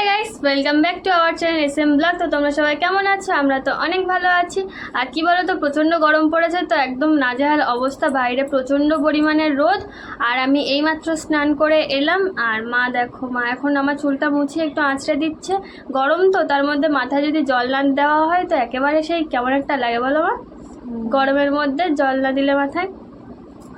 Hi guys welcome back to our channel S M vlog তো তোমরা সবাই কেমন আছো? আমরা তো অনেক ভালো আছি। আর কি বলো তো প্রচণ্ড গরম পড়েছে, তো একদম নাজেহাল অবস্থা। বাইরে প্রচণ্ড পরিমাণের রোদ। আর আমি এইমাত্র স্নান করে এলাম। আর মা দেখো, মা এখন আমার চুলটা মুছিয়ে একটু আঁচড়ে দিচ্ছে। গরম তো, তার মধ্যে মাথায় যদি জল না দেওয়া হয়, তো একেবারে সেই কেমন একটা লাগে বলো মা? গরমের মধ্যে জল না দিলে মাথায়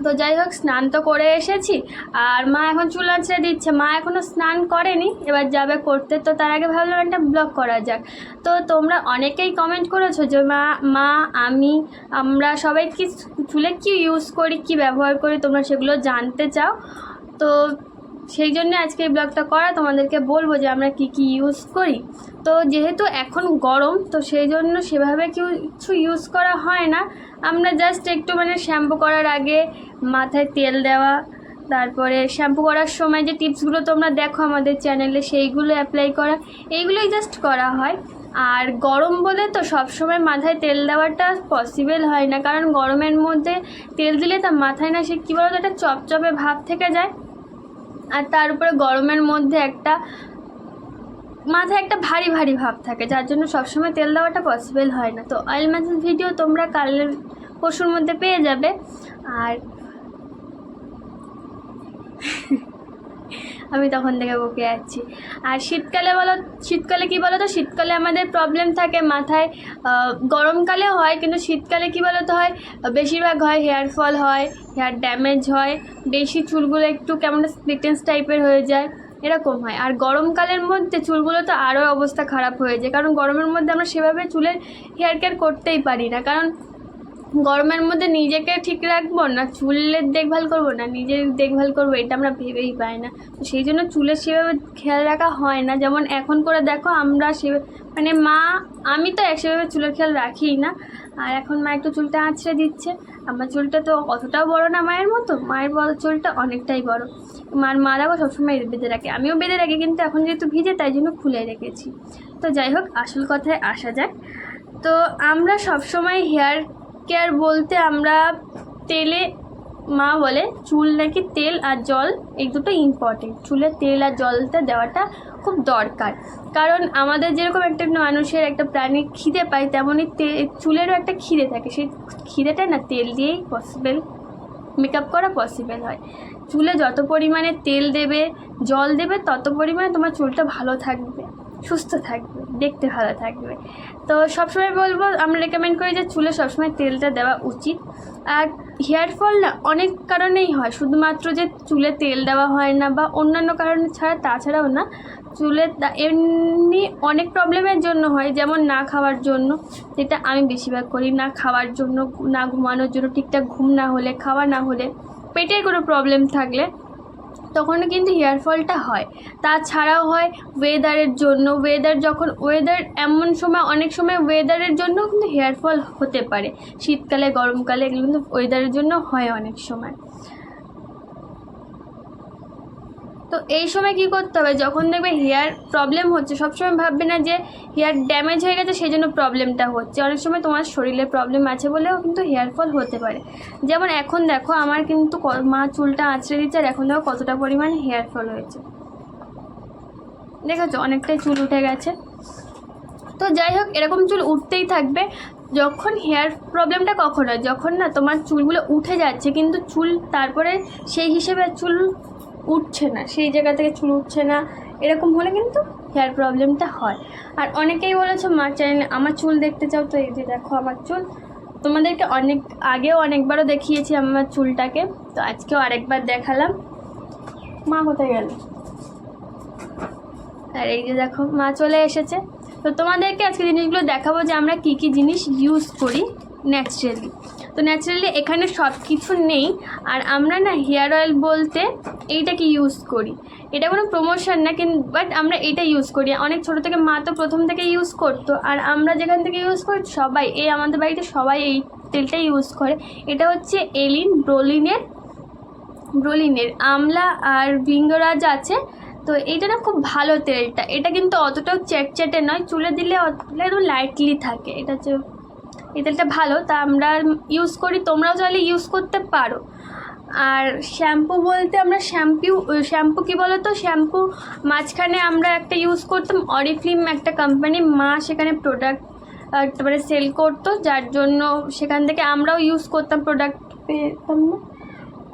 তো যাই হোক, স্নান তো করে এসেছি। আর মা এখন চুল আঁচড়ে দিচ্ছে। মা এখনও স্নান করেনি। এবার যাবে করতে। তো তার আগে ভাবলাম একটা ব্লগ করা যাক। তো তোমরা অনেকেই কমেন্ট করেছ যে, মা মা, আমি, আমরা সবাই কি চুলে কি ইউজ করি, কি ব্যবহার করি? তোমরা সেগুলো জানতে চাও? তো সেই জন্য আজকে এই ব্লগটা করা, তোমাদেরকে বলব যে আমরা কি কি ইউজ করি। তো যেহেতু এখন গরম, তো সেই জন্য সেভাবে কিছু ইউজ করা হয় না। আমরা জাস্ট একটু মানে শ্যাম্পু করার আগে মাথায় তেল দেওয়া, তারপরে শ্যাম্পু করার সময় যে টিপসগুলো তোমরা দেখো আমাদের চ্যানেলে সেইগুলো অ্যাপ্লাই করা, এইগুলোই জাস্ট করা হয়। আর গরম বলে তো সবসময় মাথায় তেল দেওয়াটা পসিবল হয় না, কারণ গরমের মধ্যে তেল দিলে তা মাথায় না, সে কী বলতো, একটা চপচপে ভাব থেকে যায়। আর তার উপরে গরমের মধ্যে একটা, মাথায় একটা ভারী ভারী ভাব থাকে, যার জন্য সবসময় তেল দেওয়াটা পসিবল হয় না। তো অয়েল ম্যাসেজ ভিডিও তোমরা কালের পশুর মধ্যে পেয়ে যাবে। আর আমি তখন থেকে বকে যাচ্ছি আর শীতকালে বলো, শীতকালে কি বলো তো? শীতকালে আমাদের প্রবলেম থাকে মাথায় গরমকালে হয়, কিন্তু শীতকালে কি বলো তো হয়? বেশিরভাগ হয় হেয়ার ফল হয় হেয়ার ড্যামেজ হয়, বেশি চুলগুলো একটু কেমন স্প্লিটেন্স টাইপের হয়ে যায়, এরকম হয়। আর গরমকালের মধ্যে চুলগুলো তো আরও অবস্থা খারাপ হয়ে যায়, কারণ গরমের মধ্যে আমরা সেভাবে চুলের হেয়ার কেয়ার করতেই পারি না। কারণ গরমের মধ্যে নিজেকে ঠিক রাখব না? চুলের দেখভাল করব না? নিজের দেখভাল করব? এটা আমরা ভেবেই পাই না। তো সেই জন্য চুলের সেভাবে খেয়াল রাখা হয় না। যেমন এখন করে দেখো, আমরা সে মানে মা, আমি তো এক সেভাবে চুলের খেয়াল রাখিই না। আর এখন মা একটু চুলটা আঁচড়ে দিচ্ছে। আমার চুলটা তো অতটাও বড় না মায়ের মতো। মায়ের বড় চুলটা অনেকটাই বড়। মার, মা দেখো সবসময় বেঁধে রাখে। আমিও বেঁধে রাখি, কিন্তু এখন যেহেতু ভিজে, তাই জন্য খুলে রেখেছি। তো যাই হোক, আসল কথায় আসা যাক। তো আমরা সবসময় হেয়ার কেয়ার বলতে আমরা তেলে, মা বলে চুল নাকি তেল আর জল এই দুটো ইম্পর্টেন্ট চুলে তেল আর জলটা দেওয়াটা খুব দরকার। কারণ আমাদের যেরকম একটা মানুষের একটা প্রাণীর খিদে পায়, তেমনই তে, চুলেরও একটা খিদে থাকে। সেই খিদেটা না তেল দিয়েই পসিবল মেকআপ করা পসিবল হয়। চুলে যত পরিমাণে তেল দেবে, জল দেবে, তত পরিমাণে তোমার চুলটা ভালো থাকবে। সুস্থ থাকবে, দেখতে ভালো থাকবে। তো সবসময় বলব, আমরা রেকমেন্ড করি যে চুলে সবসময় তেলটা দেওয়া উচিত। আর হেয়ার ফল না অনেক কারণেই হয়, শুধুমাত্র যে চুলে তেল দেওয়া হয় না বা অন্যান্য কারণে ছাড়া তাছাড়াও না, চুলে এমনি অনেক প্রবলেমের জন্য হয়, যেমন না খাওয়ার জন্য, যেটা আমি বেশিরভাগ করি, না খাওয়ার জন্য, না ঘুমানোর জন্য ঠিকঠাক ঘুম না হলে, খাওয়া না হলে পেটের কোনো প্রবলেম থাকলে তখন কিন্তু হেয়ার ফলটা হয়। তাছাড়াও হয় ওয়েদারের জন্য। ওয়েদার যখন ওয়েদার এমন সময়, অনেক সময় ওয়েদারের জন্য কিন্তু হেয়ার ফল হতে পারে। শীতকালে, গরমকালে এগুলো কিন্তু ওয়েদারের জন্য হয় অনেক সময়। তো এই সময় কি করতে হবে? যখন দেখবে হেয়ার প্রবলেম হচ্ছে, সবসময় ভাববে না যে হেয়ার ড্যামেজ হয়ে গেছে সেই জন্য প্রবলেমটা হচ্ছে। অনেক সময় তোমার শরীরে প্রবলেম আছে বলেও কিন্তু হেয়ার ফল হতে পারে। যেমন এখন দেখো, আমার কিন্তু মা চুলটা আঁচড়ে দিচ্ছে আর এখন দেখো কতটা পরিমাণ হেয়ার ফল হয়েছে। দেখেছ? অনেকটাই চুল উঠে গেছে। তো যাই হোক, এরকম চুল উঠতেই থাকবে। যখন হেয়ার প্রবলেমটা কখন হয়? যখন না তোমার চুলগুলো উঠে যাচ্ছে, কিন্তু চুল তারপরে সেই হিসেবে চুল উঠছে না, সেই জায়গা থেকে চুল উঠছে না, এরকম হলে কিন্তু হেয়ার প্রবলেমটা হয়। আর অনেকেই বলেছ মার চ্যানেলে আমার চুল দেখতে চাও তো, এই যে দেখো আমার চুল। তোমাদেরকে অনেক, আগেও অনেকবারও দেখিয়েছি আমার চুলটাকে, তো আজকেও আরেকবার দেখালাম। মা কোথায় গেল? আর এই যে দেখো, মা চলে এসেছে। তো তোমাদেরকে আজকে জিনিসগুলো দেখাবো যে আমরা কী কী জিনিস ইউজ করি ন্যাচারালি তো ন্যাচারালি এখানে সব কিছু নেই। আর আমরা না হেয়ার অয়েল বলতে এইটাকে ইউজ করি। এটা কোনো প্রমোশন না কিন্তু বাট আমরা এটা ইউজ করি। অনেক ছোটো থেকে মা তো প্রথম থেকে ইউজ করতো। আর আমরা যেখান থেকে ইউজ করি, সবাই, এই আমাদের বাড়িতে সবাই এই তেলটা ইউজ করে। এটা হচ্ছে এলিন ব্রোলিনের ব্রোলিনের আমলা আর ভিঙ্গরাজ আছে। তো এইটা না খুব ভালো তেলটা। এটা কিন্তু অতটাও চ্যাটচ্যাটে নয়। চুলে দিলে একদম লাইটলি থাকে। এটা হচ্ছে এই তেলটা ভালো, তা আমরা ইউজ করি, তোমরাও চাইলে ইউজ করতে পারো। আর শ্যাম্পু বলতে আমরা শ্যাম্পু শ্যাম্পু কী বলো তো শ্যাম্পু মাঝখানে আমরা একটা ইউজ করতাম অরিফ্লিম একটা কোম্পানি মা সেখানে প্রোডাক্ট একেবারে সেল করতো, যার জন্য সেখান থেকে আমরাও ইউজ করতাম প্রোডাক্ট পেতাম না।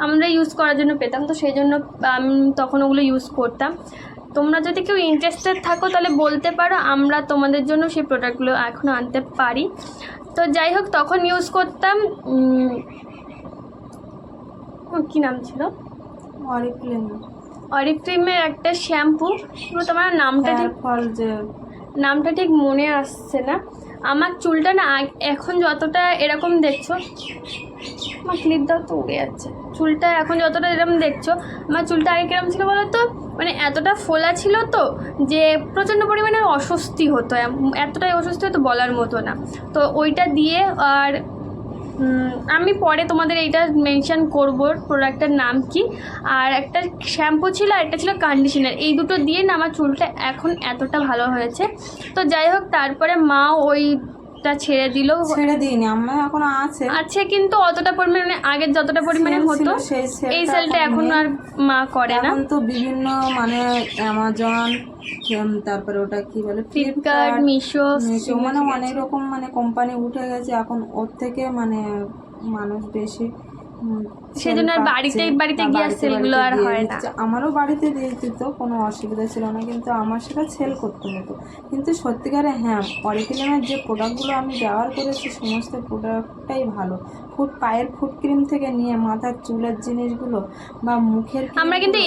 আমরা ইউজ করার জন্য পেতাম, তো সেই জন্য আমি তখন ওগুলো ইউজ করতাম। তোমরা যদি কেউ ইন্টারেস্টেড থাকো, তাহলে বলতে পারো, আমরা তোমাদের জন্য সেই প্রোডাক্টগুলো এখনও আনতে পারি। তো যাই হোক তখন ইউজ করতাম কি নাম ছিল? অরিফ্লেম অরিফ্লিমের একটা শ্যাম্পু। তোমার নামটা ঠিক হেয়ার ফল যে নামটা ঠিক মনে আসছে না। আমার চুলটা না এখন যতটা এরকম দেখছ, আমার ক্লিপ দাও তো উড়ে যাচ্ছে। চুলটা এখন যতটা এরকম দেখছ, আমার চুলটা আগে কিরম ছিল বলো তো? মানে এতটা ফোলা ছিল তো যে প্রচণ্ড পরিমাণে অস্বস্তি হতো এতটাই অস্বস্তি হতো বলার মতো না। তো ওইটা দিয়ে আর আমি পরে তোমাদের এইটা মেনশান করব প্রোডাক্টের নাম কি। আর একটা শ্যাম্পু ছিল আর একটা ছিল কন্ডিশনার এই দুটো দিয়ে না আমার চুলটা এখন এতটা ভালো হয়েছে। তো যাই হোক, তারপরে মা ওইটা ছেড়ে দিলেও ছেড়ে দিইনি আমার এখন আছে। আছে কিন্তু অতটা পরিমাণে আগের যতটা পরিমাণে হতো এই সেলটা এখন আর মা করে না। এখন তো বিভিন্ন মানে অ্যামাজন তারপরে ওটা কি বলে ফ্লিপকার্ট মিশো মিশো মানে অনেক রকম মানে কোম্পানি উঠে গেছে এখন ওর থেকে মানে মানুষ বেশি সেজন্য আর বাড়িতে- বাড়িতে গিয়ে আর বাড়িতে sale গুলো আর হয় না। আমারও বাড়িতে দিয়ে দিত কোনো অসুবিধা ছিল না কিন্তু আমার সেটা সেল করতে হতো কিন্তু সত্যিকারে হ্যাঁ অরিফিলেমের যে প্রোডাক্টগুলো আমি ব্যবহার করেছি সমস্ত প্রোডাক্টটাই ভালো ফুট পায়ের ফুট ক্রিম থেকে নিয়ে মাথার চুলের জিনিসগুলো বা মুখের আমরা কিন্তু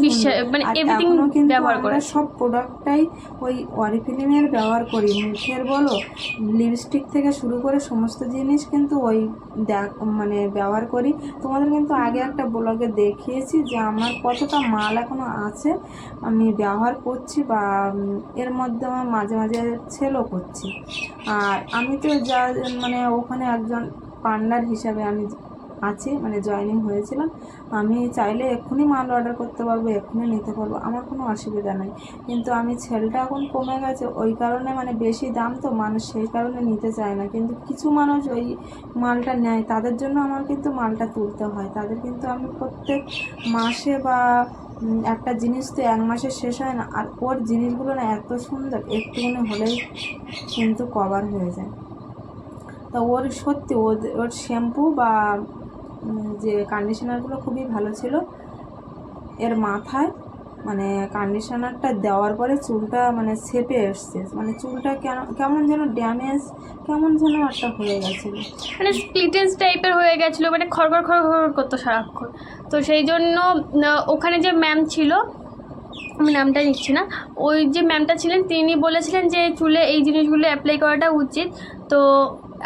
বিশ্বাস- সুন্দর। মানে কিন্তু ব্যবহার করেছি। সব প্রোডাক্টটাই ওই অরিফিলিমের ব্যবহার করি মুখের বলো লিপস্টিক থেকে শুরু করে সমস্ত জিনিস কিন্তু ওই দেখ মানে ব্যবহার করি তোমাদের কিন্তু আগে একটা ব্লগে দেখিয়েছি যে আমার কতটা মাল এখনও আছে, আমি ব্যবহার করছি বা এর মধ্যে আমার মাঝে মাঝে সেলও করছি। আর আমি তো যা মানে ওখানে একজন পার্লার হিসাবে আমি আছি মানে জয়েনিং হয়েছিলাম, আমি চাইলে এক্ষুনি মাল অর্ডার করতে পারব, এক্ষুনি নিতে পারব, আমার কোনো অসুবিধা নেই। কিন্তু আমি ছেলটা এখন কমে গেছে, ওই কারণে মানে বেশি দাম তো, মানুষ সেই কারণে নিতে চায় না। কিন্তু কিছু মানুষ ওই মালটা নেয়, তাদের জন্য আমার কিন্তু মালটা তুলতে হয়। তাদের কিন্তু আমি প্রত্যেক মাসে বা একটা জিনিস তো এক মাসে শেষ হয় না, আর ওর জিনিসগুলো না এত সুন্দর একটুখানি হলেই কিন্তু কভার হয়ে যায়। তা ওর সত্যি ওর- ওর শ্যাম্পু বা যে কন্ডিশনারগুলো খুবই ভালো ছিল, এর মাথায় মানে কন্ডিশনারটা দেওয়ার পরে চুলটা মানে ছেপে এসছে মানে চুলটা কেন, কেমন যেন ড্যামেজ কেমন যেন একটা হয়ে গেছিল। মানে স্প্লিটেন্স টাইপের হয়ে গেছিল মানে খড়খড় খড়খড় করতো সারাক্ষণ। তো সেই জন্য ওখানে যে ম্যাম ছিল, আমি নামটা নিচ্ছি না, ওই যে ম্যামটা ছিলেন, তিনি বলেছিলেন যে চুলে এই জিনিসগুলো অ্যাপ্লাই করাটা উচিত। তো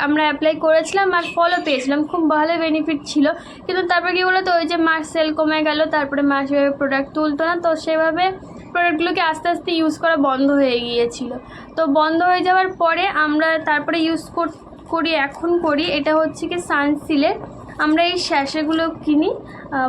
আমরা অ্যাপ্লাই করেছিলাম আর ফলও পেয়েছিলাম। খুব ভালো বেনিফিট ছিল। কিন্তু তারপরে কী বলতো, ওই যে মাস সেল কমে গেল, তারপরে মা সেভাবে প্রোডাক্ট তুলতো না। তো সেভাবে প্রোডাক্টগুলোকে আস্তে আস্তে ইউজ করা বন্ধ হয়ে গিয়েছিল। তো বন্ধ হয়ে যাওয়ার পরে আমরা তারপরে ইউজ করি এখন করি। এটা হচ্ছে কি সানসিলের আমরা এই শ্যাশেগুলো কিনি।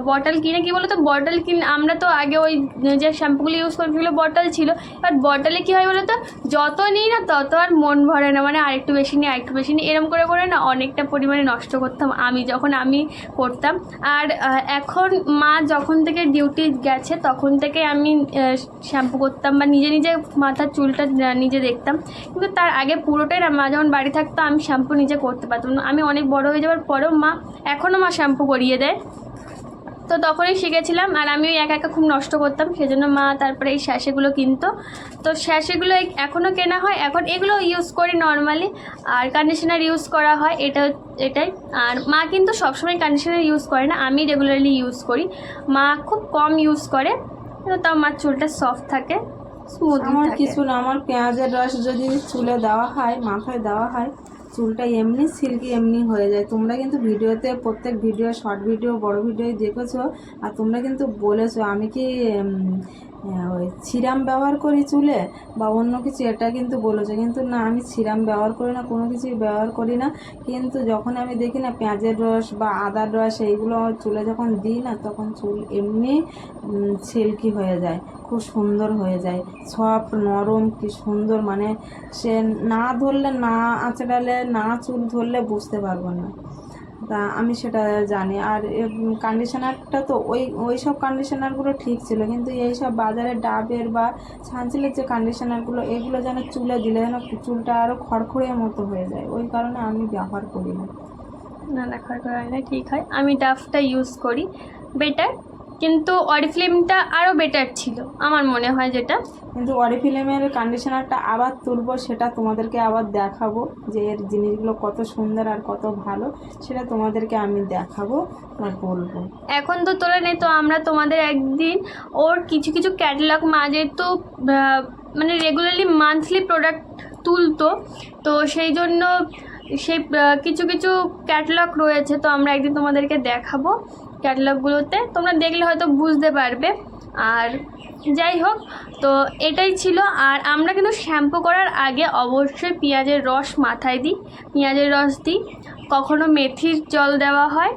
বটল কিনে, কি বলো তো বটল কিনে, আমরা তো আগে ওই যে শ্যাম্পুগুলো ইউজ করি সেগুলো বটল ছিল। বাট বটলে কী হয় বলো তো যত নিই না তত আর মন ভরে না মানে আরেকটু বেশি নিই, আরেকটু বেশি নিই, এরম করে করে না অনেকটা পরিমাণে নষ্ট করতাম আমি, যখন আমি করতাম। আর এখন মা যখন থেকে ডিউটি গেছে, তখন থেকে আমি শ্যাম্পু করতাম বা নিজে নিজে মাথার চুলটা নিজে দেখতাম। কিন্তু তার আগে পুরোটাই না, মা যখন বাড়ি থাকতো, আমি শ্যাম্পু নিজে করতে পারতাম না। আমি অনেক বড় হয়ে যাওয়ার পরেও মা এখনও মা শ্যাম্পু করিয়ে দেয়। তো তখনই শিখেছিলাম আর আমি ওই একা একা খুব নষ্ট করতাম সেজন্য মা তারপরে এই শ্যাশেগুলো কিনতো। তো শ্যাশেগুলো এই- এখনও কেনা হয় এখন এগুলো ইউজ করি নর্মালি আর কন্ডিশনার ইউজ করা হয় এটা এটাই। আর মা কিন্তু সবসময় কন্ডিশনার ইউজ করে না আমি রেগুলারলি ইউজ করি। মা খুব কম ইউজ করে তাও মার চুলটা সফট থাকে স্মুথ আমার কিছু না আমার পেঁয়াজের রস যদি চুলে দেওয়া হয় মাথায় দেওয়া হয় চুলটা এমনি সিল্কি এমনি হয়ে যায়। তোমরা কিন্তু ভিডিওতে প্রত্যেক ভিডিও, শর্ট ভিডিও, বড় ভিডিও দেখেছ আর তোমরা কিন্তু বলেছ, আমি কি ওই সিরাম ব্যবহার করি চুলে বা অন্য কিছু, এটা কিন্তু বলেছে। কিন্তু না, আমি সিরাম ব্যবহার করি না, কোনো কিছুই ব্যবহার করি না। কিন্তু যখন আমি দেখি না, পেঁয়াজের রস বা আদার রস, এইগুলো চুলে যখন দিই না, তখন চুল এমনি সিল্কি হয়ে যায়, খুব সুন্দর হয়ে যায়। সফট নরম, কি সুন্দর মানে সে না ধরলে, না আঁচড়ালে, না চুল ধরলে বুঝতে পারব না। তা আমি সেটা জানি। আর কন্ডিশনারটা তো ওই ওই সব কন্ডিশনারগুলো ঠিক ছিল, কিন্তু এই সব বাজারে ডাবের বা ছাঁচিলের যে কন্ডিশনারগুলো এগুলো যেন চুলে দিলে যেন চুলটা আরও খড়খড়িয়ে মতো হয়ে যায়। ওই কারণে আমি ব্যবহার করি না না না খড় হয় না, ঠিক হয়। আমি ডাবটা ইউজ করি। বেটার কিন্তু অরিফ্লেমটা আরও বেটার ছিল আমার মনে হয় যেটা। কিন্তু অরিফিলেমের কন্ডিশনারটা আবার তুলবো সেটা তোমাদেরকে আবার দেখাবো যে এর জিনিসগুলো কত সুন্দর আর কত ভালো সেটা তোমাদেরকে আমি দেখাবো আর বলব। এখন তো তোলা নেই তো আমরা তোমাদের একদিন ওর কিছু কিছু ক্যাটালগ মাঝে তো মানে রেগুলারলি মান্থলি প্রোডাক্ট তুলতো তো সেই জন্য সেই কিছু কিছু ক্যাটালগ রয়েছে তো আমরা একদিন তোমাদেরকে দেখাবো। ক্যাটালগুলোতে তোমরা দেখলে হয়তো বুঝতে পারবে। আর যাই হোক তো এটাই ছিল। আর আমরা কিন্তু শ্যাম্পু করার আগে অবশ্যই পেঁয়াজের রস মাথায় দিই। পেঁয়াজের রস দিই। কখনো মেথির জল দেওয়া হয়।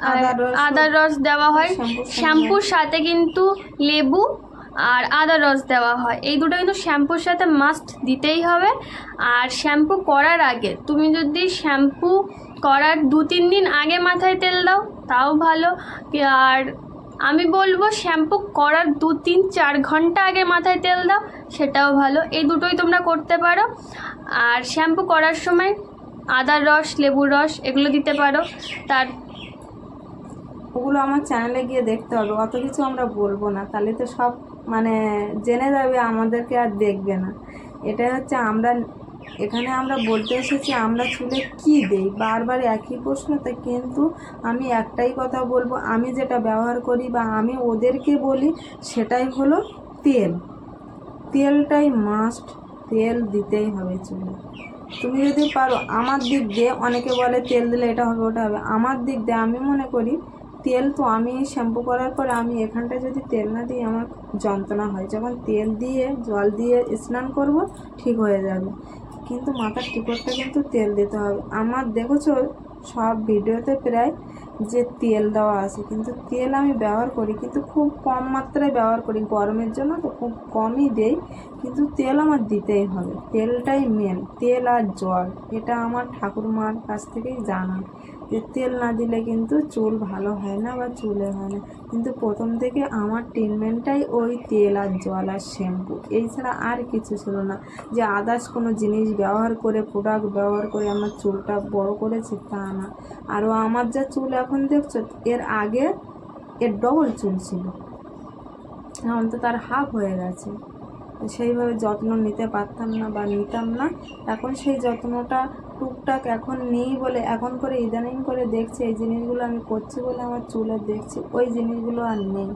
আর আদার রস- দেওয়া হয়। শ্যাম্পুর সাথে কিন্তু লেবু আর আদা রস দেওয়া হয়। এই দুটো কিন্তু শ্যাম্পুর সাথে মাস্ট দিতেই হবে। আর শ্যাম্পু করার আগে তুমি যদি শ্যাম্পু করার দু তিন দিন আগে মাথায় তেল দাও, তাও ভালো। আর আমি বলব শ্যাম্পু করার দু তিন চার ঘণ্টা আগে মাথায় তেল দাও, সেটাও ভালো। এই দুটোই তোমরা করতে পারো। আর শ্যাম্পু করার সময় আদার রস লেবুর রস, এগুলো দিতে পারো। তার ওগুলো আমার চ্যানেলে গিয়ে দেখতে হবে, অত কিছু আমরা বলব না। তাহলে তো সব মানে জেনে যাবে, আমাদেরকে আর দেখবে না। এটা হচ্ছে আমরা এখানে আমরা বলতে এসেছি, আমরা চুলে কি দেই? বারবার একই প্রশ্নতে কিন্তু আমি একটাই কথা বলব। আমি যেটা ব্যবহার করি বা আমি ওদেরকে বলি, সেটাই হলো তেল। তেলটাই মাস্ট তেল দিতেই হবে চুলে। তুমি যদি পারো, আমার দিক দিয়ে অনেকে বলে তেল দিলে এটা হবে, ওটা হবে। আমার দিক দিয়ে আমি মনে করি, তেল তো আমি শ্যাম্পু করার পরে আমি এখানটায় যদি তেল না দিই, আমার যন্ত্রণা হয়। যখন তেল দিয়ে, জল দিয়ে স্নান করব, ঠিক হয়ে যাবে। কিন্তু মাথার টিপটটা কিন্তু তেল দিতে হবে। আমার দেখেছ, সব ভিডিওতে প্রায় যে তেল দেওয়া আছে, কিন্তু তেল আমি ব্যবহার করি, কিন্তু খুব কম মাত্রায় ব্যবহার করি। গরমের জন্য তো খুব কমই দেই, কিন্তু তেল আমার দিতেই হবে। তেলটাই মেন তেল আর জল, এটা আমার ঠাকুরমার কাছ থেকেই জানা। তেল না দিলে কিন্তু চুল ভালো হয় না বা চুলে হয় না। কিন্তু প্রথম থেকে আমার ট্রিটমেন্টটাই ওই তেল আর জল আর শ্যাম্পু এই ছাড়া আর কিছু ছিল না। যে আদার্স কোনো জিনিস ব্যবহার করে প্রোডাক্ট ব্যবহার করে আমার চুলটা বড় করেছি তা না। আরও আমার যা চুল এখন দেখছ, এর আগে এর ডবল চুল ছিল। এখন তো তার হাফ হয়ে গেছে। সেইভাবে যত্ন নিতে পারতাম না বা নিতাম না। এখন সেই যত্নটা টুকটাক এখন নেই বলে এখন করে ইদানিং করে দেখছি, এই জিনিসগুলো আমি করছি বলে আমার চুলের দেখছি, ওই জিনিসগুলো আর নেই।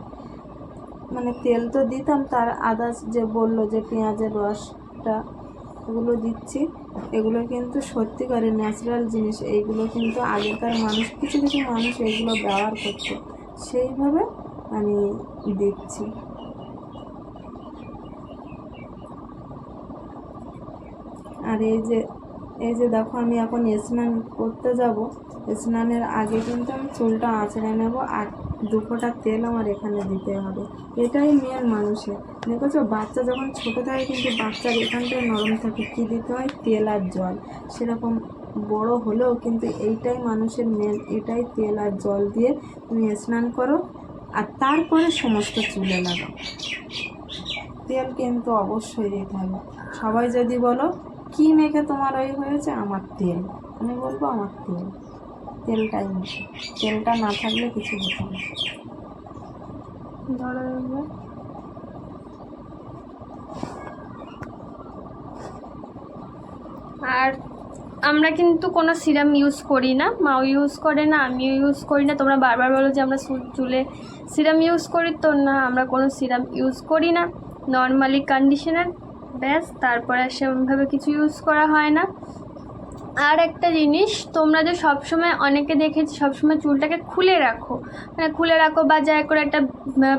মানে তেল তো দিতাম, তার আদার্স যে বলল যে পেঁয়াজের রসটা, এগুলো দিচ্ছি। এগুলো কিন্তু সত্যিকারের ন্যাচারাল জিনিস, এইগুলো কিন্তু আগেকার মানুষ, কিছু কিছু মানুষ এগুলো ব্যবহার করতো। সেইভাবে আমি দেখছি আর এই যে এই যে দেখো, আমি এখন স্নান করতে যাব। স্নানের আগে কিন্তু আমি চুলটা আঁচড়ে নেব আর দু ফোঁটা তেল আমার এখানে দিতে হবে। এটাই মেন মানুষের। দেখেছ? বাচ্চা যখন ছোটো থাকে কিন্তু বাচ্চার এখানটায় নরম থাকে। কী দিতে হয়? তেল আর জল। সেরকম বড় হলেও কিন্তু এইটাই মানুষের মেন এটাই তেল আর জল দিয়ে তুমি স্নান করো আর তারপরে সমস্ত চুলে লাগাও। তেল কিন্তু অবশ্যই দিতে হবে। সবাই যদি বলো কি মেখে তোমার ওই হয়েছে? আমার তেল। আমি বলব আমার তেল। তেলটাই মেখে। তেলটা না থাকলে কিছু হতো না। আর আমরা কিন্তু কোনো সিরাম ইউজ করি না। মাও ইউজ করে না, আমিও ইউজ করি না। তোমরা বারবার বলো যে আমরা চুলে সিরাম ইউজ করি তো না, আমরা কোনো সিরাম ইউজ করি না। নর্মালি কন্ডিশনার ব্যাস তারপরে সেরকমভাবে কিছু ইউজ করা হয় না। আর একটা জিনিস, তোমরা যে সবসময় অনেকে দেখেছি সবসময় চুলটাকে খুলে রাখো। মানে খুলে রাখো বা যা করে একটা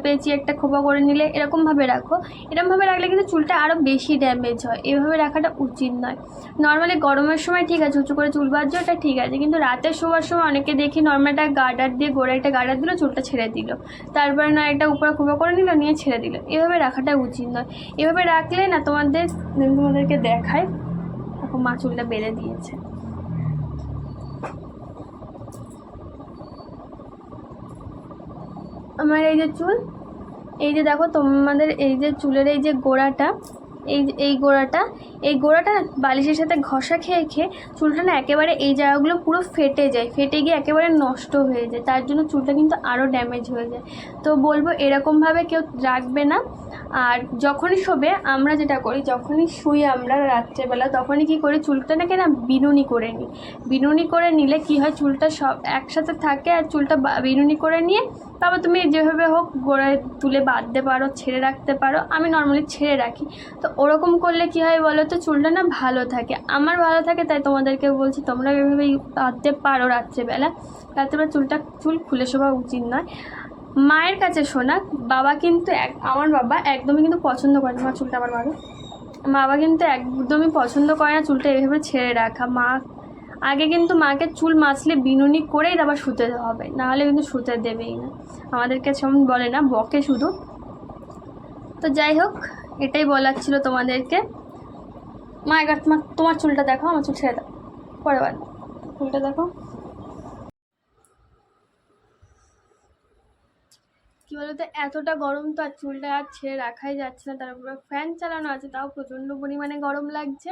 পেঁচিয়ে একটা খোপা করে নিলে এরকমভাবে রাখো। এরকমভাবে রাখলে কিন্তু চুলটা আরও বেশি ড্যামেজ হয়। এভাবে রাখাটা উচিত নয়। নর্মালি গরমের সময় ঠিক আছে, উঁচু করে চুল বাঁধছে ওটা ঠিক আছে, কিন্তু রাতে শোয়ার সময় অনেকে দেখি নর্মাল একটা গার্ডার দিয়ে গোড়ায় একটা গার্ডার দিল, চুলটা ছেড়ে দিল। তারপরে না একটা উপরে খোপা করে নিল, নিয়ে ছেড়ে দিল। এভাবে রাখাটা উচিত নয়। এভাবে রাখলে না তোমাদের, তোমাদেরকে দেখায় মা চুলটা বেঁধে দিয়েছে। আমার এই যে চুল, এই যে দেখো তোমাদের এই যে চুলের এই যে গোড়াটা এই এই গোড়াটা এই গোড়াটা বালিশের সাথে ঘষা খেয়ে খেয়ে চুলটা না একেবারে এই জায়গাগুলো পুরো ফেটে যায়, ফেটে গিয়ে একেবারে নষ্ট হয়ে যায়, তার জন্য চুলটা কিন্তু আরও ড্যামেজ হয়ে যায়। তো বলব এরকমভাবে কেউ রাখবে না, আর যখনই শোবে আমরা যেটা করি, যখনই শুই আমরা রাত্রেবেলা, তখনই কি করি চুলটাকে না বিনুনি করে নিই। বিনুনি করে নিলে কি হয়, চুলটা সব একসাথে থাকে আর চুলটা বিনুনি করে নিয়ে তারপর তুমি যেভাবে হোক গোড়ায় তুলে বাঁধতে পারো, ছেড়ে রাখতে পারো, আমি নর্মালি ছেড়ে রাখি। তো ওরকম করলে কি হয় বলো তো, চুলটা না ভালো থাকে। আমার ভালো থাকে, তাই তোমাদেরকে বলছি, তোমরা এভাবে বাঁধতে পারো রাত্রেবেলা। রাত্রেবেলা চুলটা, চুল খুলে শোভা উচিত নয়। মায়ের কাছে শোনা, বাবা কিন্তু এক, আমার বাবা একদমই কিন্তু পছন্দ করে না চুলটা আমার বাবা। বাবা কিন্তু একদমই পছন্দ করে না চুলটা এভাবে ছেড়ে রাখা। মা আগে কিন্তু মাকে চুল মাছলে বিনুনি করেই তারপর শুতে হবে নাহলে কিন্তু শুতে দেবেই না। আমাদেরকে সেমন বলে না, বকে শুধু। তো যাই হোক, এটাই বলার ছিল তোমাদেরকে। মা, এবার তোমার তোমার চুলটা দেখো, আমার চুল ছেড়ে দাও। পরে বার চুলটা দেখো। কী বলতো, এতটা গরম তো আর চুলটা আর ছেড়ে রাখাই যাচ্ছে না, তার উপরে ফ্যান চালানো আছে, তাও প্রচণ্ড পরিমাণে গরম লাগছে।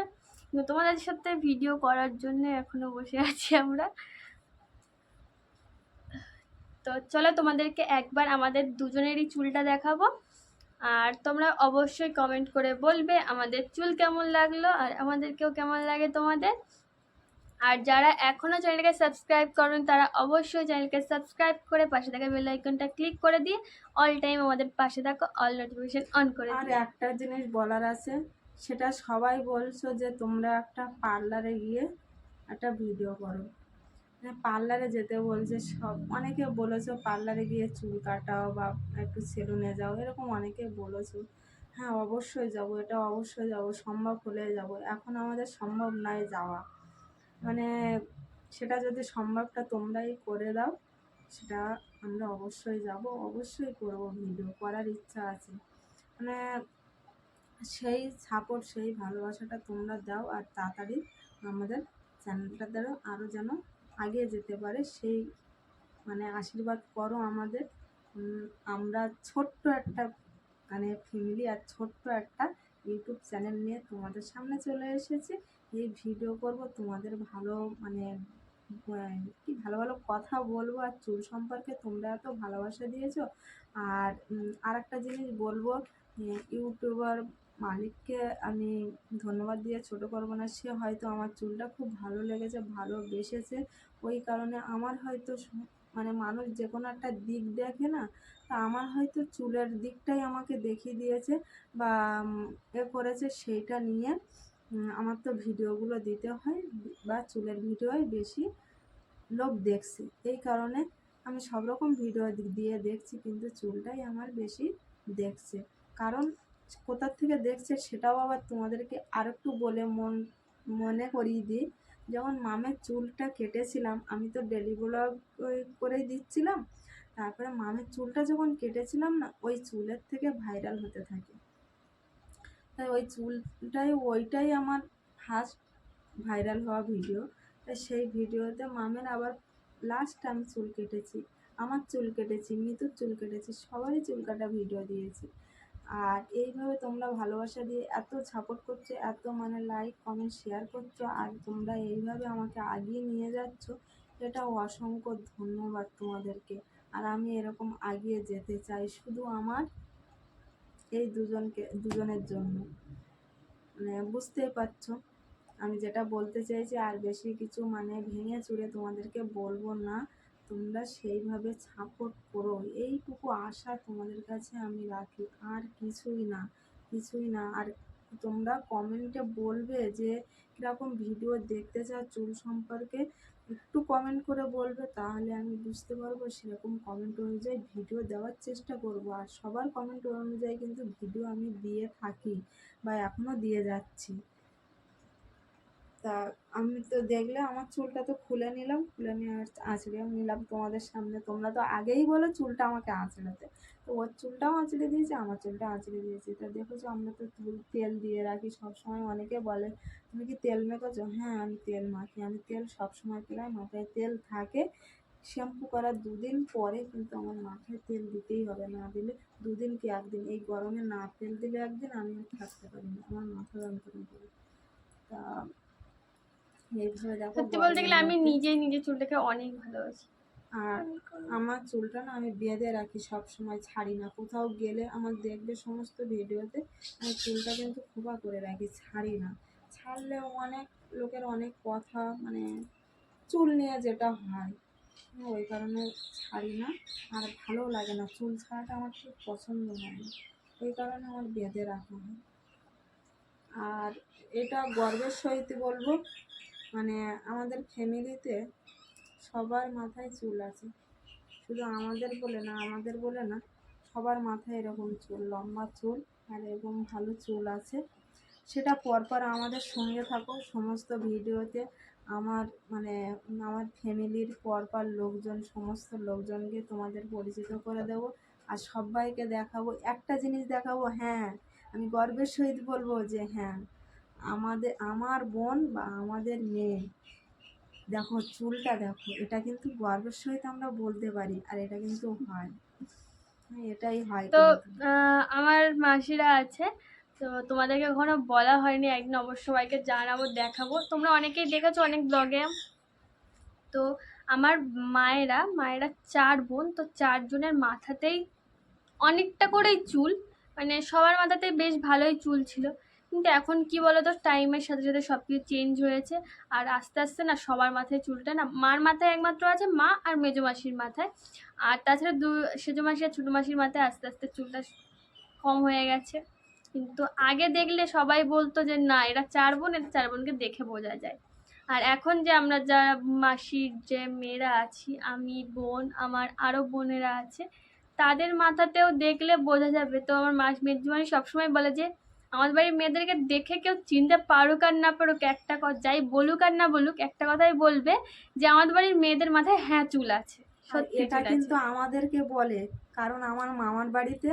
তোমাদের সাথে ভিডিও করার জন্য এখনও বসে আছি আমরা। তো চলো তোমাদেরকে একবার আমাদের দুজনেরই চুলটা দেখাবো। আর তোমরা অবশ্যই কমেন্ট করে বলবে আমাদের চুল কেমন লাগল আর আমাদেরকেও কেমন লাগে তোমাদের। আর যারা এখনও চ্যানেলকে সাবস্ক্রাইব করেন তারা অবশ্যই চ্যানেলকে সাবস্ক্রাইব করে পাশে থাকা বেল আইকনটা ক্লিক করে দিয়ে অল টাইম আমাদের পাশে থাকো অল নোটিফিকেশন অন করে আর একটা জিনিস বলার আছে সেটা সবাই বলছো যে তোমরা একটা পার্লারে গিয়ে একটা ভিডিও করো। মানে পার্লারে যেতে বলছে সব, অনেকে বলেছ পার্লারে গিয়ে চুল কাটাও বা একটু সেলুনে যাও, এরকম অনেকে বলেছ। হ্যাঁ অবশ্যই যাব, এটা অবশ্যই যাব, সম্ভব হলে যাব। এখন আমাদের সম্ভব নয় যাওয়া। মানে সেটা যদি সম্ভবটা তোমরাই করে দাও, সেটা আমরা অবশ্যই যাব, অবশ্যই করব, ভিডিও করার ইচ্ছা আছে। মানে সেই সাপোর্ট সেই ভালোবাসাটা তোমরা দাও আর তাড়াতাড়ি আমাদের চ্যানেলটা দ্বারা আরও যেন আগে যেতে পারে। সেই মানে আশীর্বাদ করো আমাদের। আমরা ছোট্ট একটা মানে ফ্যামিলি আর ছোট্ট একটা ইউটিউব চ্যানেল নিয়ে তোমাদের সামনে চলে এসেছি। এই ভিডিও করব, তোমাদের ভালো মানে কি ভালো ভালো কথা বলব আর চুল সম্পর্কে তোমরা এত ভালোবাসা দিয়েছ। আর আর একটা জিনিস বলব ইউটিউবার মালিককে আমি ধন্যবাদ দিয়ে ছোট করব না সে হয়তো আমার চুলটা খুব ভালো লেগেছে ভালোবেসেছে ওই কারণে আমার হয়তো মানে মানুষ যে কোনো একটা দিক দেখে না, তা আমার হয়তো চুলের দিকটাই আমাকে দেখিয়ে দিয়েছে বা এ করেছে সেইটা নিয়ে আমার তো ভিডিওগুলো দিতে হয় বা চুলের ভিডিওই বেশি লোক দেখছে। এই কারণে আমি সব রকম ভিডিও দিয়ে দেখছি, কিন্তু চুলটাই আমার বেশি দেখছে। কারণ কোথার থেকে দেখছে সেটাও আবার তোমাদেরকে আরেকটু বলে মন, মনে করিয়ে দিই। যখন মামের চুলটা কেটেছিলাম, আমি তো ডেলি ব্লগ করেই দিচ্ছিলাম। তারপরে মামের চুলটা যখন কেটেছিলাম না, ওই চুলের থেকে ভাইরাল হতে থাকে। তাই ওই চুলটাই, ওইটাই আমার ফার্স্ট ভাইরাল হওয়া ভিডিও তাই সেই ভিডিওতে মামের আবার লাস্ট আমি চুল কেটেছি, আমার চুল কেটেছি, মিতুর চুল কেটেছি, সবারই চুল কাটা ভিডিও দিয়েছি। আর এইভাবে তোমরা ভালোবাসা দিয়ে এত সাপোর্ট করছ, এত মানে লাইক কমেন্ট শেয়ার করছ আর তোমরা এইভাবে আমাকে আগিয়ে নিয়ে যাচ্ছ, এটা অসংখ্য ধন্যবাদ তোমাদেরকে। আর আমি এরকম আগিয়ে যেতে চাই শুধু আমার, এই দুজনকে, দুজনের জন্য। মানে বুঝতেই পারছ, আমি যেটা বলতে চাইছি আর বেশি কিছু মানে ভেঙে চুরে তোমাদেরকে বলব না। তোমরা সেইভাবে সাপোর্ট করো। এইটুকু আশা তোমাদের কাছে আমি রাখি। আর কিছুই না কিছুই না। আর তোমরা কমেন্টে বলবে যে, কীরকম ভিডিও দেখতে চাও চুল সম্পর্কে? একটু কমেন্ট করে বলবে, তাহলে আমি বুঝতে পারব সেরকম কমেন্ট অনুযায়ী ভিডিও দেওয়ার চেষ্টা করব। আর সবার কমেন্ট অনুযায়ী কিন্তু ভিডিও আমি দিয়ে থাকি বা এখনও দিয়ে যাচ্ছি। তা আমি তো দেখলে আমার চুলটা তো খুলে নিলাম, খুলে নিয়ে আঁচড়ে নিলাম তোমাদের সামনে। তোমরা তো আগেই বলো চুলটা আমাকে আঁচড়াতে। তো ওর চুলটাও আঁচড়ে দিয়েছে, আমার চুলটা আঁচড়ে দিয়েছে। তা দেখেছ আমরা তো তেল দিয়ে রাখি সবসময়। অনেকে বলে, তুমি কি তেল মেখেছো? হ্যাঁ আমি তেল মাখি। আমি তেল সবসময় প্রায় মাথায় তেল থাকে। শ্যাম্পু করার দুদিন পরে কিন্তু আমার মাথায় তেল দিতেই হবে। না দিলে দুদিন কি একদিন? এই গরমে না তেল দিলে একদিন আমি থাকতে পারি না। আমার মাথা যন্ত্রণা করে তা এইভাবে দেখো সত্যি বলতে গেলে আমি নিজেই নিজের চুলটাকে অনেক ভালোবাসি। আর আমার চুলটা না আমি বেঁধে রাখি সব সময় ছাড়ি না। কোথাও গেলে আমার দেখবে সমস্ত ভিডিওতে আমি চুলটা কিন্তু খোপা করে রাখি ছাড়ি না। ছাড়লেও অনেক লোকের অনেক কথা মানে চুল নিয়ে যেটা হয় ওই কারণে ছাড়ি না। আর ভালো লাগে না চুল ছাড়াটা আমার খুব পছন্দ হয়। না ওই কারণে আমার বেঁধে রাখা হয়। আর এটা গর্বের সহিত বলব মানে আমাদের ফ্যামিলিতে সবার মাথায় চুল আছে। শুধু আমাদের বলে না, আমাদের বলে না, সবার মাথায় এরকম চুল, লম্বা চুল আর এরকম ভালো চুল আছে। সেটা পরপর আমাদের সঙ্গে থাকো, সমস্ত ভিডিওতে আমার মানে আমার ফ্যামিলির পরপর লোকজন, সমস্ত লোকজনকে তোমাদের পরিচিত করে দেব আর সবাইকে দেখাবো। একটা জিনিস দেখাবো হ্যাঁ আমি গর্বের সহিত বলব যে হ্যাঁ আমাদের আমার বোন বা আমাদের মেয়ে। দেখো চুলটা দেখো এটা কিন্তু গর্বের সহিত আমরা বলতে পারি আর এটা কিন্তু হয়। হ্যাঁ, এটাই হয় তো আমার মাসিরা আছে তো তোমাদেরকে কখনো বলা হয়নি একদিন অবশ্য সবাইকে জানাব দেখাবো। তোমরা অনেকেই দেখেছ অনেক ব্লগে তো আমার মায়েরা মায়েরা চার বোন তো চারজনের মাথাতেই অনেকটা করেই চুল মানে সবার মাথাতেই বেশ ভালোই চুল ছিল। কিন্তু এখন কি বলো তো টাইমের সাথে সাথে সব কিছু চেঞ্জ হয়েছে। আর আস্তে আস্তে না সবার মাথায় চুলটা না, মার মাথায় একমাত্র আছে মা আর মেজো মাসির মাথায়। আর তাছাড়া দু, সেজো মাসি আর ছোটো মাসির মাথায় আস্তে আস্তে চুলটা কম হয়ে গেছে। কিন্তু আগে দেখলে সবাই বলতো যে না, এরা চার বোন, এরা চার বোনকে দেখে বোঝা যায়। আর এখন যে আমরা যারা মাসির যে মেয়েরা আছি, আমি, বোন, আমার আরও বোনেরা আছে, তাদের মাথাতেও দেখলে বোঝা যাবে। তো আমার মাস মেজমানি সবসময় বলে যে আমাদের বাড়ির মেয়েদেরকে দেখে কেউ চিনতে পারুক আর না পারুক একটা কথা যাই বলুক আর না বলুক একটা কথাই বলবে যে আমাদের বাড়ির মেয়েদের মাথায় হ্যাঁ চুল আছে সত্যি এটা কিন্তু আমাদেরকে বলে কারণ আমার মামার বাড়িতে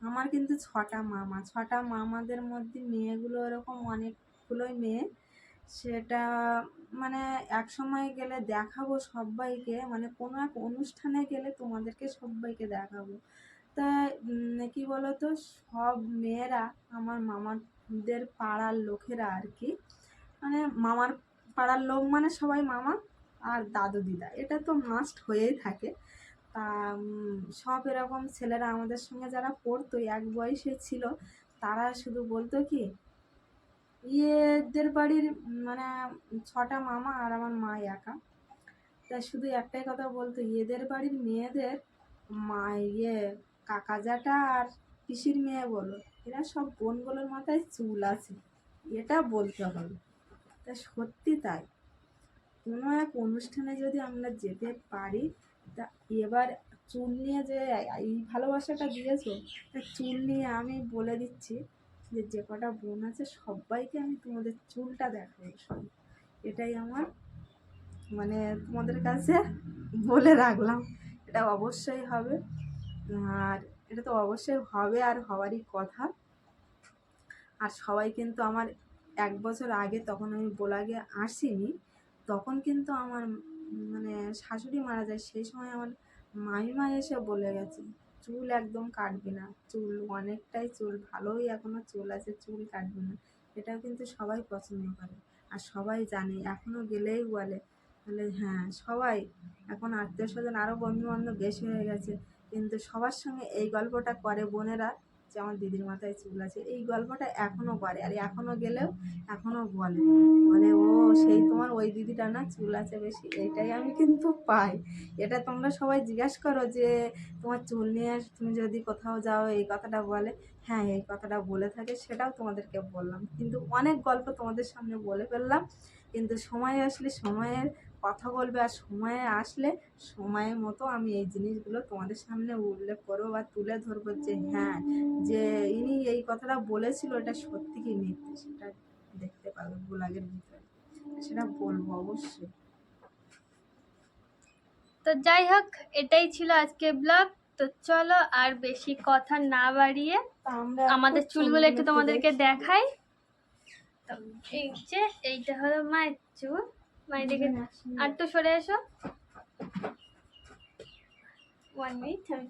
আমার কিন্তু ছটা মামা ছটা মামাদের মধ্যে মেয়েগুলো এরকম অনেকগুলোই মেয়ে। সেটা মানে এক সময় গেলে দেখাবো সবাইকে মানে কোনো এক অনুষ্ঠানে গেলে তোমাদেরকে সবাইকে দেখাবো। তা কি বলতো, সব মেয়েরা আমার মামাদের পাড়ার লোকেরা আর কি মানে মামার পাড়ার লোক মানে সবাই মামা আর দাদু দিদা, এটা তো মাস্ট হয়েই থাকে। তা সব এরকম ছেলেরা আমাদের সঙ্গে যারা পড়তো, এক বয়সে ছিল, তারা শুধু বলতো কি, ইয়েদের বাড়ির মানে ছটা মামা আর আমার মা একা। তা শুধু একটাই কথা বলতো এদের বাড়ির মেয়েদের মা ইয়ে কাকা জ্যাঠা আর পিসির মেয়ে বলো, এরা সব বোনগুলোর মাথায় চুল আছে, এটা বলতে হবে। তা সত্যি তাই। কোনো এক অনুষ্ঠানে যদি আমরা যেতে পারি, তা এবার চুল নিয়ে যে এই ভালোবাসাটা দিয়েছ, তা চুল নিয়ে আমি বলে দিচ্ছি যে যে কটা বোন আছে, সবাইকে আমি তোমাদের চুলটা দেখাবো। এটাই আমার মানে তোমাদের কাছে বলে রাখলাম। এটা অবশ্যই হবে। আর এটা তো অবশ্যই হবে আর হওয়ারই কথা। আর সবাই কিন্তু আমার এক বছর আগে তখন আমি বোলাগে আসিনি, তখন কিন্তু আমার মানে শাশুড়ি মারা যায়, সেই সময় আমার মামিমা এসে বলে গেছে, চুল একদম কাটবি না, চুল অনেকটাই চুল, ভালোই এখনও চুল আছে, চুল কাটবি না। এটাও কিন্তু সবাই পছন্দ করে আর সবাই জানে, এখনও গেলেই বলে বলে হ্যাঁ সবাই। এখন আত্মীয় স্বজন আরও বন্ধু বান্ধব বেশি হয়ে গেছে কিন্তু সবার সঙ্গে এই গল্পটা করে বোনেরা যে আমার দিদির মাথায় চুল আছে, এই গল্পটা এখনও করে। আর এখনও গেলেও এখনও বলে। বলে, ও, সেই তোমার ওই দিদিটা না চুল আছে বেশি এইটাই আমি কিন্তু পাই। এটা তোমরা সবাই জিজ্ঞাসা করো যে, তোমার চুল নিয়ে তুমি যদি কোথাও যাও, এই কথাটা বলে। হ্যাঁ এই কথাটা বলে থাকে, সেটাও তোমাদেরকে বললাম। কিন্তু অনেক গল্প তোমাদের সামনে বলে ফেললাম, কিন্তু সময় আসলে সময়ের কথা বলবে আর সময়ে আসলে সময়ের মতো আমি এই জিনিসগুলো তোমাদের সামনে উল্লেখ করব বা তুলে ধরবো যে হ্যাঁ যে ইনি এই কথাটা বলেছিল এটা সত্যি কি মিথ্যে সেটা দেখতে পাবে ব্লগের ভিতরে। সেটা বলব অবশ্যই। তো যাই হোক এটাই ছিল আজকে ব্লগ। তো চলো আর বেশি কথা না বাড়িয়ে আমাদের চুলগুলো একটু তোমাদেরকে দেখাই। এই যে এইটা হলো মায়ের চুল। মায়ের দিকে আর তো সরে এসো। ওয়ান মিনিট আমি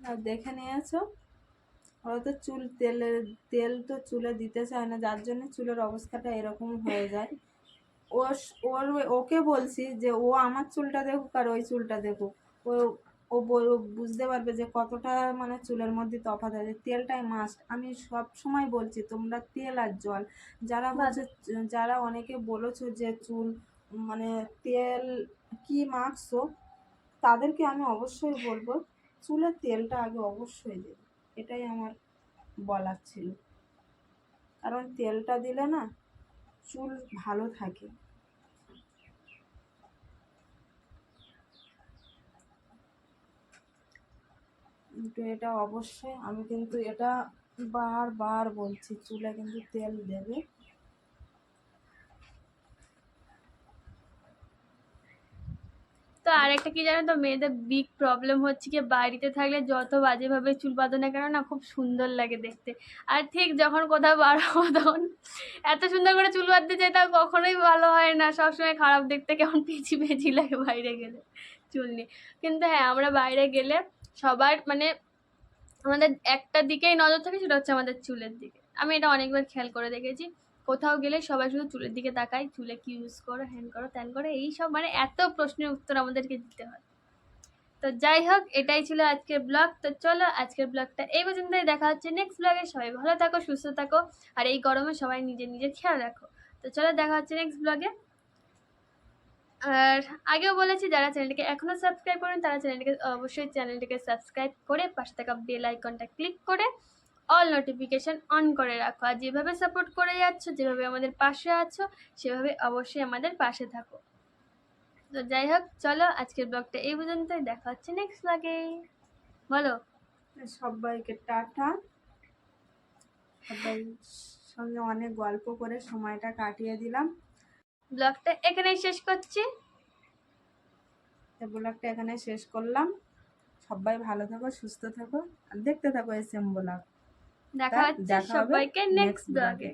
আর দেখে নিয়েছো ওরা তো চুল তেলের তেল তো চুলে দিতে চায় না যার জন্য চুলের অবস্থাটা এরকম হয়ে যায়। ও ওর ওকে বলছি যে ও আমার চুলটা দেখুক আর ওই চুলটা দেখুক। ও ও বুঝতে পারবে যে কতটা মানে চুলের মধ্যে তফাৎ আছে। তেলটাই মাস্ট আমি সব সময় বলছি তোমরা তেল আর জল। যারা বলছে যারা অনেকে বলেছ যে চুল মানে তেল কি মাখছো তাদেরকে আমি অবশ্যই বলব চুলের তেলটা আগে অবশ্যই দেবে। এটাই আমার বলার ছিল। কারণ তেলটা দিলে না চুল ভালো থাকে। কিন্তু এটা অবশ্যই আমি কিন্তু এটা বারবার বলছি, চুলে কিন্তু তেল দেবে। তো আর একটা কি জানো তো, মেয়েদের বিগ প্রবলেম হচ্ছে কি, বাড়িতে থাকলে যত বাজেভাবে চুল বাঁধো না কেন না খুব সুন্দর লাগে দেখতে। আর ঠিক যখন কোথাও বার হব তখন এত সুন্দর করে চুল বাঁধতে চাই তা কখনোই ভালো হয় না। সবসময় খারাপ দেখতে কেমন পেঁচি পেঁচি লাগে বাইরে গেলে চুল নিয়ে। কিন্তু হ্যাঁ আমরা বাইরে গেলে সবার মানে আমাদের একটা দিকেই নজর থাকে, সেটা হচ্ছে আমাদের চুলের দিকে। আমি এটা অনেকবার খেয়াল করে দেখেছি। কোথাও গেলে সবাই শুধু চুলের দিকে তাকায়, চুলে কি ইউজ করো হ্যান করো ত্যান করো, এই সব মানে এত প্রশ্নের উত্তর আমাদেরকে দিতে হয়। তো যাই হোক, এটাই ছিল আজকের ব্লগ তো চলো আজকের ব্লগটা এই পর্যন্তই, দেখা হচ্ছে নেক্সট ব্লগে সবাই ভালো থাকো, সুস্থ থাকো, আর এই গরমে সবাই নিজের নিজের খেয়াল রাখো। তো চলো দেখা হচ্ছে নেক্সট ব্লগে আর আগেও বলেছি, যারা চ্যানেলটিকে এখনও সাবস্ক্রাইব করেন, তারা চ্যানেলটিকে অবশ্যই চ্যানেলটিকে সাবস্ক্রাইব করে পাশে থাকা বেল আইকনটা ক্লিক করে অল নোটিফিকেশান অন করে রাখো। আর যেভাবে সাপোর্ট করে যাচ্ছ যেভাবে আমাদের পাশে আছো সেভাবে অবশ্যই আমাদের পাশে থাকো। তো যাই হোক চলো আজকের ব্লগটা এই পর্যন্তই। দেখা হচ্ছে নেক্সট ব্লগে বলো। সবাইকে টাটা। সবাই সঙ্গে অনেক গল্প করে সময়টা কাটিয়ে দিলাম। ব্লগটা এখানেই শেষ করছি। ব্লগটা এখানে শেষ করলাম। সবাই ভালো থাকো সুস্থ থাকো। আর দেখতে থাকো এস এম ব্লগ। দেখা হচ্ছে সবাইকে নেক্সট। ব্লগে